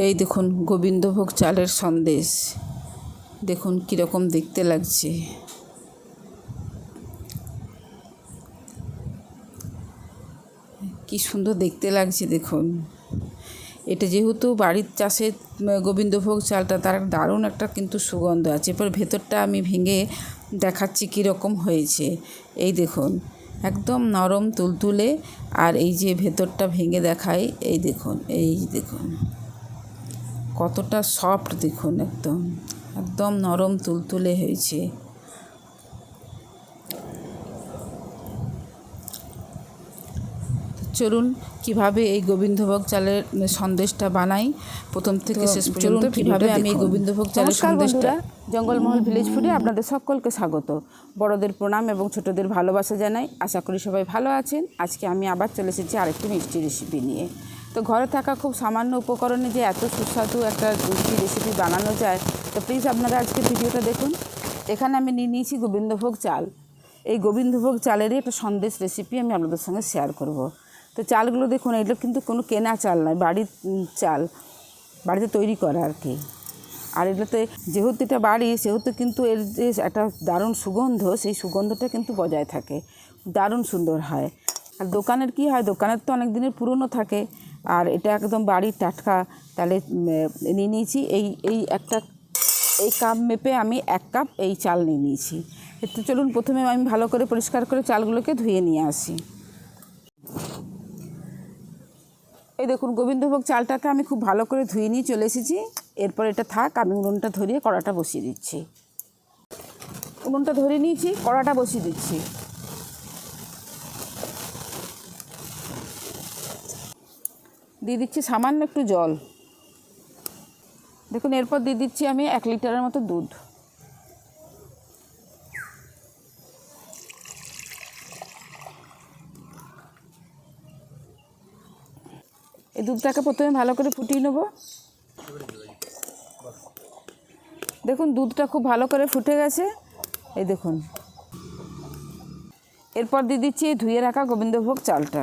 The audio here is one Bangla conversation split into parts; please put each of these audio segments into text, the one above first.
এই দেখুন গোবিন্দভোগ চালের সন্দেশ। দেখুন কীরকম দেখতে লাগছে। কি সুন্দর দেখতে লাগছে দেখুন। এটা যেহেতু বাড়ির উম, গোবিন্দভোগ চালটা তার দারুণ একটা কিন্তু সুগন্ধ আছে। এরপর ভেতরটা আমি ভেঙে দেখাচ্ছি কীরকম হয়েছে। এই দেখুন একদম নরম তুলতুলে আর এই যে ভেতরটা ভেঙে দেখাই এই দেখুন এই দেখুন। কতটা সফট দেখুন একদম। একদম নরম তুলতুলে হয়েছে। চলুন কীভাবে এই গোবিন্দভোগ চালের সন্দেশটা বানাই। প্রথম থেকে শেষ পর্যন্ত কীভাবে আমি এই গোবিন্দভোগ চালের সন্দেশটা জঙ্গলমহল ভিলেজ ফুডে আপনাদের সকলকে স্বাগত। বড়দের প্রণাম এবং ছোটদের ভালোবাসা জানাই। আশা করি সবাই ভালো আছেন। আজকে আমি আবার চলে এসেছি আরেকটি মিষ্টি রেসিপি নিয়ে। তো ঘরে থাকা খুব সামান্য উপকরণে যে এত সুস্বাদু একটা মিষ্টি রেসিপি বানানো যায়, তো প্লিজ আপনারা আজকে ভিডিওটা দেখুন। এখানে আমি নিয়ে নিয়েছি গোবিন্দভোগ চাল। এই গোবিন্দভোগ চালেরই একটা সন্দেশ রেসিপি আমি আপনাদের সঙ্গে শেয়ার করব। তো চালগুলো দেখুন, এগুলো কিন্তু কোনো কেনা চাল নয়, বাড়ির চাল, বাড়িতে তৈরি করা আর কি। আর এগুলোতে যেহেতু এটা বাড়ি, সেহেতু কিন্তু এর যে একটা দারুণ সুগন্ধ, সেই সুগন্ধটা কিন্তু বজায় থাকে। দারুণ সুন্দর হয়। আর দোকানের কি হয়, দোকানের তো অনেক দিনের পুরনো থাকে আর এটা একদম বাড়ির টাটকা। তাহলে নিয়ে নিয়েছি। এই এই একটা, এই কাপ মেপে আমি এক কাপ এই চাল নিয়ে নিয়েছি। একটু চলুন, প্রথমে আমি ভালো করে পরিষ্কার করে চালগুলোকে ধুয়ে নিয়ে আসি। এই দেখুন, গোবিন্দভোগ চালটাকে আমি খুব ভালো করে ধুয়ে নিয়ে চলে এসেছি। এরপর এটা থাক, আমি উনুনটা ধরিয়ে কড়াটা বসিয়ে দিচ্ছি। উনুনটা ধরে নিয়েছি, কড়াটা বসিয়ে দিচ্ছি। দিয়ে দিচ্ছি সামান্য একটু জল। দেখুন, এরপর দিয়ে দিচ্ছি আমি এক লিটারের মতো দুধ। এই দুধটাকে প্রথমে ভালো করে ফুটিয়ে নেব। দেখুন, দুধটা খুব ভালো করে ফুটে গেছে। এই দেখুন। এরপর দিয়ে দিচ্ছি এই ধুয়ে রাখা গোবিন্দভোগ চালটা।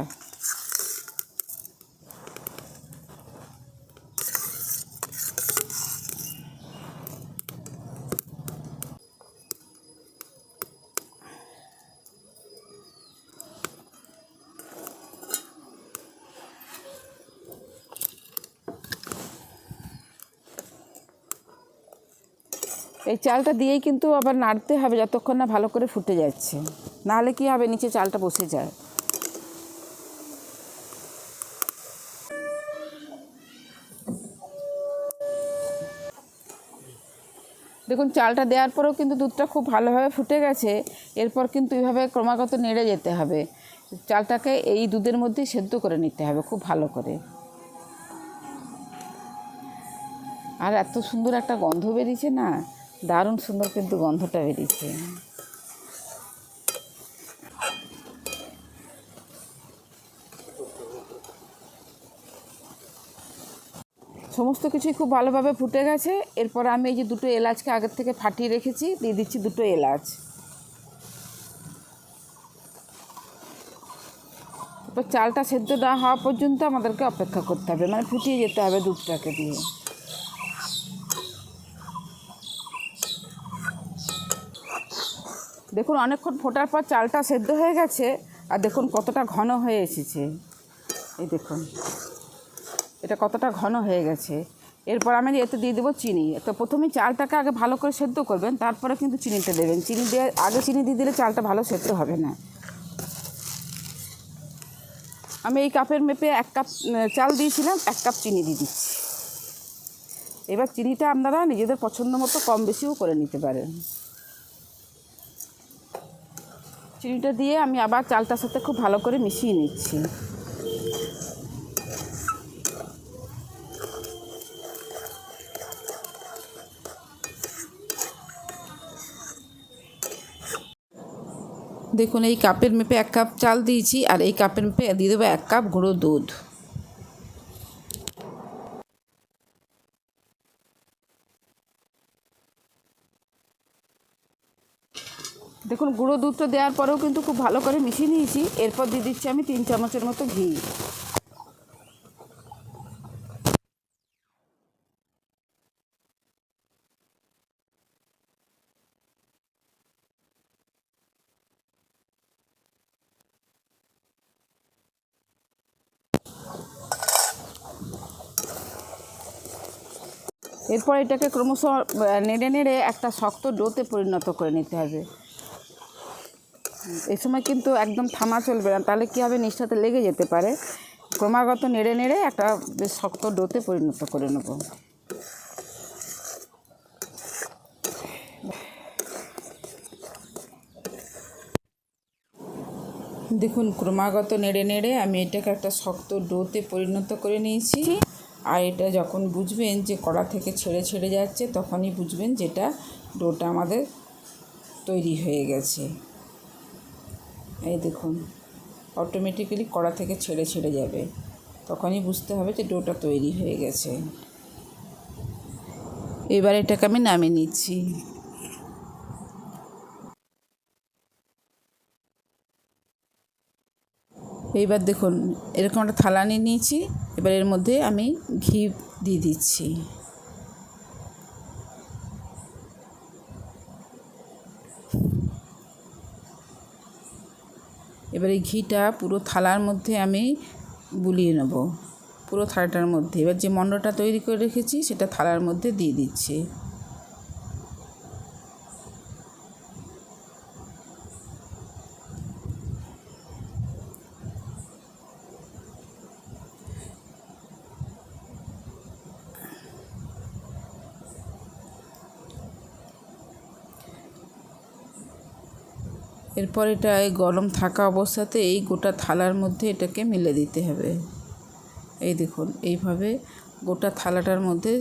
এই চালটা দিয়েই কিন্তু আবার নাড়তে হবে যতক্ষণ না ভালো করে ফুটে যাচ্ছে। নাহলে কি হবে? নিচে চালটা বসে যায়। দেখুন, চালটা দেওয়ার পরেও কিন্তু দুধটা খুব ভালোভাবে ফুটে গেছে। এরপর কিন্তু এইভাবে ক্রমাগত নেড়ে যেতে হবে। চালটাকে এই দুধের মধ্যেই সেদ্ধ করে নিতে হবে খুব ভালো করে। আর এত সুন্দর একটা গন্ধ বেরিয়েছে না? দারুণ সুন্দর কিন্তু গন্ধটা বেরিয়েছে। সমস্ত কিছুই খুব ভালোভাবে ফুটে গেছে। এরপর আমি এই যে দুটো এলাচকে আগের থেকে ফাটিয়ে রেখেছি, দিয়ে দিচ্ছি দুটো এলাচ। চালটা সেদ্ধ না হওয়া পর্যন্ত আমাদেরকে অপেক্ষা করতে হবে মানে ফুটিয়ে যেতে হবে দুধটাকে দিয়ে। দেখুন, অনেকক্ষণ ফোটার পর চালটা সেদ্ধ হয়ে গেছে, আর দেখুন কতটা ঘন হয়ে এসেছে। এই দেখুন, এটা কতটা ঘন হয়ে গেছে। এরপর আমি এতে দিয়ে দেবো চিনি। তো প্রথমে চালটাকে আগে ভালো করে সেদ্ধ করবেন, তারপরে কিন্তু চিনিটা দেবেন। চিনি দিয়ে, আগে চিনি দিয়ে দিলে চালটা ভালো সেদ্ধ হবে না। আমি এই কাপের মেপে এক কাপ চাল দিয়েছিলাম, এক কাপ চিনি দিয়ে দিচ্ছি। এবার চিনিটা আপনারা নিজেদের পছন্দ মতো কম বেশিও করে নিতে পারেন। চিনিটা দিয়ে আমি আবার চালটার সাথে খুব ভালো করে মিশিয়ে নিচ্ছি। দেখুন, এই কাপের মেপে এক কাপ চাল দিয়েছি আর এই কাপের মেপে দিয়ে দেবো এক কাপ গুঁড়ো দুধ। দেখুন, গুঁড়ো দুধটা দেওয়ার পরেও কিন্তু খুব ভালো করে মিশিয়ে নিয়েছি। এরপর দিয়ে দিচ্ছি আমি তিন চামচের মতো ঘি। এরপর এটাকে ক্রমশ নেড়ে নেড়ে একটা শক্ত ডোতে পরিণত করে নিতে হবে। এই সময় কিন্তু একদম থামা চলবে না। তাহলে কী হবে? নিষ্ঠাতে লেগে যেতে পারে। ক্রমাগত নেড়ে নেড়ে একটা বেশ শক্ত ডোতে পরিণত করে নেব। দেখুন, ক্রমাগত নেড়ে নেড়ে আমি এটাকে একটা শক্ত ডোতে পরিণত করে নিয়েছি। আর এটা যখন বুঝবেন যে কড়া থেকে ছেড়ে ছেড়ে যাচ্ছে, তখনই বুঝবেন যেটা ডোটা আমাদের তৈরি হয়ে গেছে। এই দেখুন অটোমেটিক্যালি কড়া থেকে ছেড়ে ছেড়ে যাবে। তখনই বুঝতে হবে যে ডোটা তৈরি হয়ে গেছে। এবার এটাকে আমি নামিয়ে নিচ্ছি। এইবার দেখুন, এরকম একটা থালা নিয়ে নিয়েছি। এবার এর মধ্যে আমি ঘি দিয়ে দিচ্ছি। এবার এই ঘিটা পুরো থালার মধ্যে আমি বুলিয়ে নেব, পুরো থালাটার মধ্যে। এবার যে মণ্ডটা তৈরি করে রেখেছি, সেটা থালার মধ্যে দিয়ে দিচ্ছি। এরপর এটা এই গরম থাকা অবস্থাতে এই গোটা থালার মধ্যে এটাকে মিলে দিতে হবে। এই দেখুন এইভাবে গোটা থালাটার মধ্যে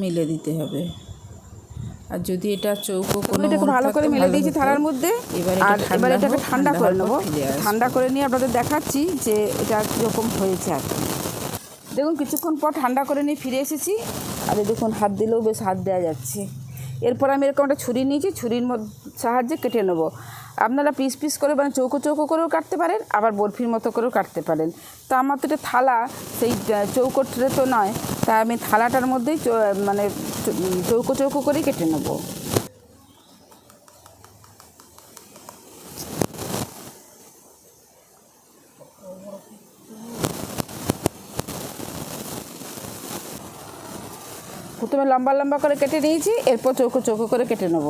মিলে দিতে হবে। আর যদি এটা চৌকো কোনো এটাকে ভালো করে মেলে দিয়েছি থালার মধ্যে। এবার আর এবার এটাকে ঠান্ডা করে নেব। ঠান্ডা করে নিয়ে আপনাদের দেখাচ্ছি যে এটা কীরকম হয়েছে আর কি। দেখুন কিছুক্ষণ পর ঠান্ডা করে নিয়ে ফিরে এসেছি। আর দেখুন হাত দিলেও বেশ হাত দেওয়া যাচ্ছে। এরপর আমি এরকম একটা ছুরি নিয়েছি, ছুরির সাহায্যে কেটে নেব। আপনারা পিস পিস করে মানে চৌকো চৌকো করেও কাটতে পারেন, আবার বরফির মতো করেও কাটতে পারেন। তো আমার তো এটা থালা, সেই চৌকোটা তো নয় তাই আমি থালাটার মধ্যেই মানে চৌকো চৌকো করেই কেটে নেব। প্রথমে লম্বা লম্বা করে কেটে নিয়েছি, এরপর চৌকো চৌকো করে কেটে নেব।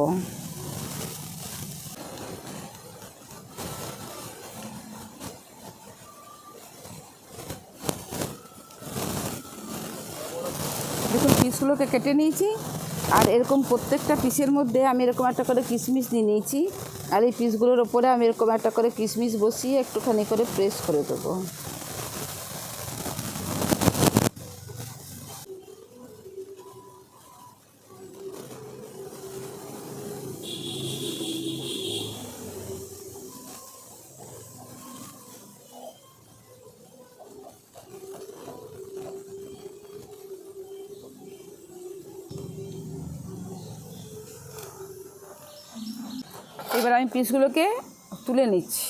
দেখুন, পিসগুলোকে কেটে নিয়েছি, আর এরকম প্রত্যেকটা পিসের মধ্যে আমি এরকম একটা করে কিশমিশ নিয়ে নিয়েছি, আর এই পিসগুলোর ওপরে আমি এরকম একটা করে কিশমিশ বসিয়ে একটুখানি করে প্রেস করে দেবো। এবার আমি পিসগুলোকে তুলে নিচ্ছি।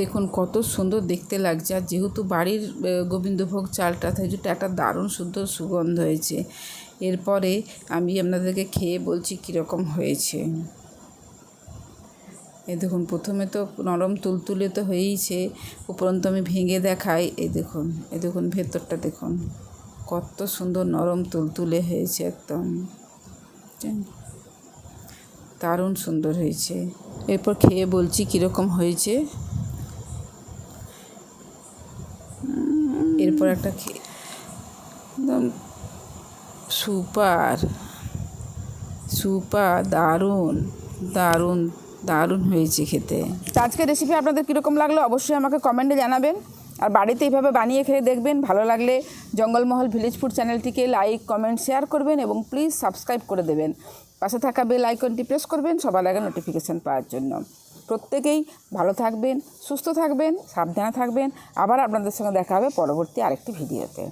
দেখুন, কত সুন্দর দেখতে লাগছে। আর যেহেতু বাড়ির গোবিন্দভোগ চালটা জন্য একটা দারুণ সুন্দর সুগন্ধ হয়েছে। এরপরে আমি আপনাদেরকে খেয়ে বলছি কীরকম হয়েছে। এই দেখুন, প্রথমে তো নরম তুলতুলে তো হয়েইছে, উপরন্তু আমি ভেঙে দেখাই। এই দেখুন এই দেখুন ভেতরটা দেখুন, কত সুন্দর নরম তুলতুলে হয়েছে একদম। দারুণ সুন্দর হয়েছে। এরপর খেয়ে বলছি কীরকম হয়েছে। একটা খেয়ে একদম সুপার সুপার, দারুণ দারুণ দারুণ হয়েছে খেতে। তো আজকের রেসিপি আপনাদের কীরকম লাগল অবশ্যই আমাকে কমেন্টে জানাবেন। আর বাড়িতে এইভাবে বানিয়ে খেয়ে দেখবেন, ভালো লাগলে জঙ্গলমহল ভিলেজ ফুড চ্যানেলটিকে লাইক কমেন্ট শেয়ার করবেন এবং প্লিজ সাবস্ক্রাইব করে দেবেন। পাশে থাকা বেল আইকনটি প্রেস করবেন, সবার আগে নোটিফিকেশান পাওয়ার জন্য। প্রত্যেকেই ভালো থাকবেন, সুস্থ থাকবেন, সাবধানে থাকবেন। আবার আপনাদের সঙ্গে দেখা হবে পরবর্তী আরেকটি ভিডিওতে।